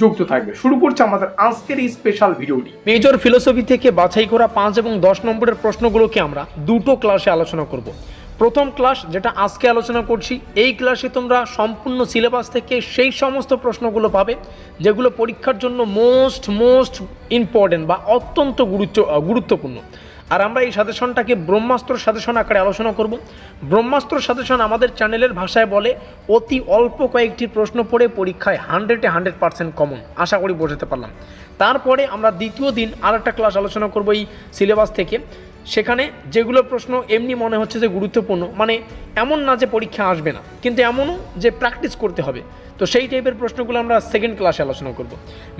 যুক্ত থাকবে। শুরু করছে আমাদের আজকের এই স্পেশাল ভিডিওটি মেজর ফিলোসফি থেকে বাছাই করা পাঁচ এবং দশ নম্বরের প্রশ্নগুলোকে আমরা দুটো ক্লাসে আলোচনা করব। প্রথম ক্লাস যেটা আজকে আলোচনা করছি, এই ক্লাসে তোমরা সম্পূর্ণ সিলেবাস থেকে সেই সমস্ত প্রশ্নগুলো পাবে, যেগুলো পরীক্ষার জন্য মোস্ট মোস্ট ইম্পর্টেন্ট বা অত্যন্ত গুরুত্ব গুরুত্বপূর্ণ। আর আমরা এই সাজেশনটাকে ব্রহ্মাস্ত্র সাজেশন আকারে আলোচনা করব। ব্রহ্মাস্ত্র সাজেশন আমাদের চ্যানেলের ভাষায় বলে অতি অল্প কয়েকটি প্রশ্ন পড়ে পরীক্ষায় হান্ড্রেডে হান্ড্রেড পারসেন্ট কমন আশা করি বোঝাতে পারলাম। তারপরে আমরা দ্বিতীয় দিন আর একটা ক্লাস আলোচনা করব এই সিলেবাস থেকে। সেখানে যেগুলো প্রশ্ন এমনি মনে হচ্ছে যে গুরুত্বপূর্ণ মানে এমন না যে পরীক্ষা আসবে না, কিন্তু এমনও যে প্র্যাকটিস করতে হবে। তো সেই টাইপের প্রশ্নগুলো আমরা সেকেন্ড ক্লাসে আলোচনা করব।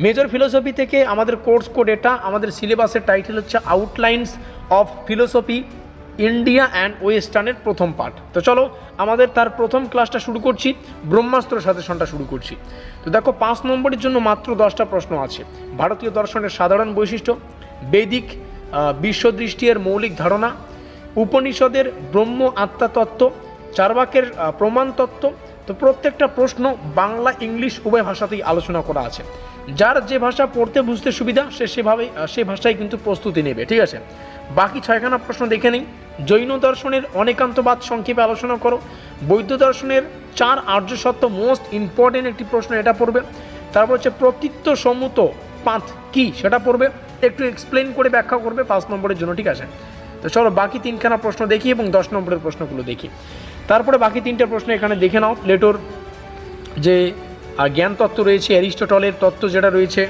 মেজর ফিলোসফি থেকে আমাদের কোর্স কোড এটা, আমাদের সিলেবাসের টাইটেল হচ্ছে outlines of philosophy India and ওয়েস্টার্নের প্রথম পার্ট তো চলো, আমাদের তার প্রথম ক্লাসটা শুরু করছি, ব্রহ্মাস্ত্র সাজেশনটা শুরু করছি। তো দেখো, পাঁচ নম্বরের জন্য মাত্র দশটা প্রশ্ন আছে। ভারতীয় দর্শনের সাধারণ বৈশিষ্ট্য, বেদিক বিশ্বদৃষ্টি এর মৌলিক ধারণা উপনিষদের ব্রহ্ম আত্মাতত্ত্ব চারবাকের আহ, প্রমাণ তত্ত্ব তো প্রত্যেকটা প্রশ্ন বাংলা ইংলিশ উভয় ভাষাতেই আলোচনা করা আছে। যার যে ভাষা পড়তে বুঝতে সুবিধা সে সেভাবে সে ভাষায় কিন্তু প্রস্তুতি নেবে ঠিক আছে? বাকি ছয়খানা প্রশ্ন দেখে নিই। জৈন দর্শনের অনেকান্তবাদ সংক্ষেপে আলোচনা করো। বৌদ্ধ দর্শনের চার আর্য সত্য মোস্ট ইম্পর্টেন্ট একটি প্রশ্ন এটা পড়বে। তারপর হচ্ছে প্রতীত্ব সম্মত পাঁথ কি সেটা পড়বে। একটু এক্সপ্লেন করে ব্যাখ্যা করবে, পাঁচ নম্বরের জন্য, ঠিক আছে? তো চলো, বাকি তিনখানা প্রশ্ন দেখি এবং দশ নম্বরের প্রশ্নগুলো দেখি। তারপরে বাকি তিনটে প্রশ্ন এখানে দেখে নাও। প্লেটোর যে জ্ঞান তত্ত্ব রয়েছে, অ্যারিস্টটলের তত্ত্ব যেটা রয়েছে।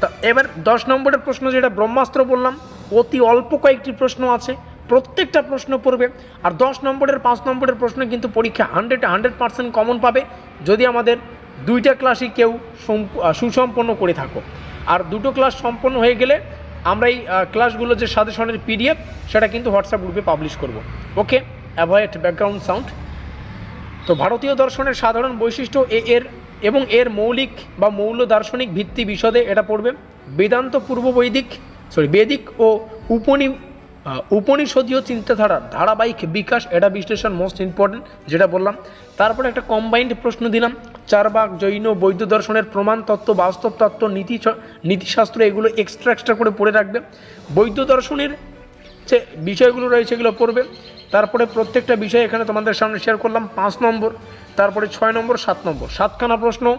তা এবার দশ নম্বরের প্রশ্ন যেটা ব্রহ্মাস্ত্র বললাম, অতি অল্প কয়েকটি প্রশ্ন আছে, প্রত্যেকটা প্রশ্ন পড়বে। আর দশ নম্বরের, পাঁচ নম্বরের প্রশ্ন কিন্তু পরীক্ষা হান্ড্রেড হান্ড্রেড পার্সেন্ট কমন পাবে। যদি আমাদের দুইটা ক্লাসই কেউ সুসম্পন্ন করে থাকো। আর দুটো ক্লাস সম্পন্ন হয়ে গেলে আমরা এই ক্লাসগুলো যে সাজেশনের পিডিএফ সেটা কিন্তু হোয়াটসঅ্যাপ গ্রুপে পাবলিশ করব। ওকে অ্যাভয়েড ব্যাকগ্রাউন্ড সাউন্ড তো ভারতীয় দর্শনের সাধারণ বৈশিষ্ট্য এ, এর এবং এর মৌলিক বা মৌল দার্শনিক ভিত্তি বিশদে এটা পড়বে। বেদান্ত পূর্ব বৈদিক সরি বেদিক ও উপনি উপনিষদীয় চিন্তাধারার ধারাবাহিক বিকাশ, এটা বিশ্লেষণ মোস্ট ইম্পর্টেন্ট যেটা বললাম। তারপরে একটা কম্বাইন্ড প্রশ্ন দিলাম। চারবাক জৈন বৈদ্য দর্শনের প্রমাণ তত্ত্ব, বাস্তব তত্ত্ব, নীতি নীতিশাস্ত্র এগুলো এক্সট্রা এক্সট্রা করে পড়ে রাখবে। বৈদ্য দর্শনের যে বিষয়গুলো রয়েছে এগুলো পড়বে। তারপরে প্রত্যেকটা বিষয় এখানে তোমাদের সামনে শেয়ার করলাম। পাঁচ নম্বর, তারপরে ছয় নম্বর, সাত নম্বর। সাতখানা প্রশ্ন,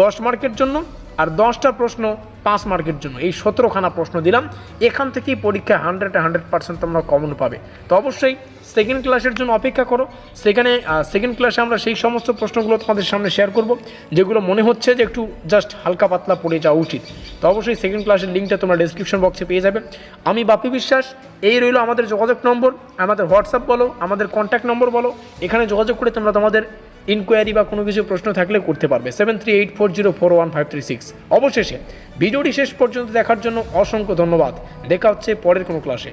দশ মার্কের জন্য। আর দশটা প্রশ্ন পাঁচ মার্কের জন্য। এই সতেরোখানা প্রশ্ন দিলাম। এখান থেকেই পরীক্ষায় হান্ড্রেড হান্ড্রেড পার্সেন্ট তোমরা কমন পাবে। তো অবশ্যই সেকেন্ড ক্লাসের জন্য অপেক্ষা করো। সেখানে সেকেন্ড ক্লাসে আমরা সেই সমস্ত প্রশ্নগুলো তোমাদের সামনে শেয়ার করব, যেগুলো মনে হচ্ছে যে একটু জাস্ট হালকা পাতলা পড়ে যাওয়া উচিত। তো অবশ্যই সেকেন্ড ক্লাসের লিঙ্কটা তোমরা ডিসক্রিপশন বক্সে পেয়ে যাবে। আমি বাপি বিশ্বাস, এই রইল আমাদের যোগাযোগ নম্বর। আমাদের হোয়াটসঅ্যাপ বলো, আমাদের কন্ট্যাক্ট নম্বর বলো। এখানে যোগাযোগ করে তোমরা তোমাদের ইনকোয়ারি বা কোনো কিছু প্রশ্ন থাকলে করতে পারবে। Seven three eight four zero four one five three six অবশেষে, ভিডিওটি শেষ পর্যন্ত দেখার জন্য অসংখ্য ধন্যবাদ। দেখা হচ্ছে পরের কোনো ক্লাসে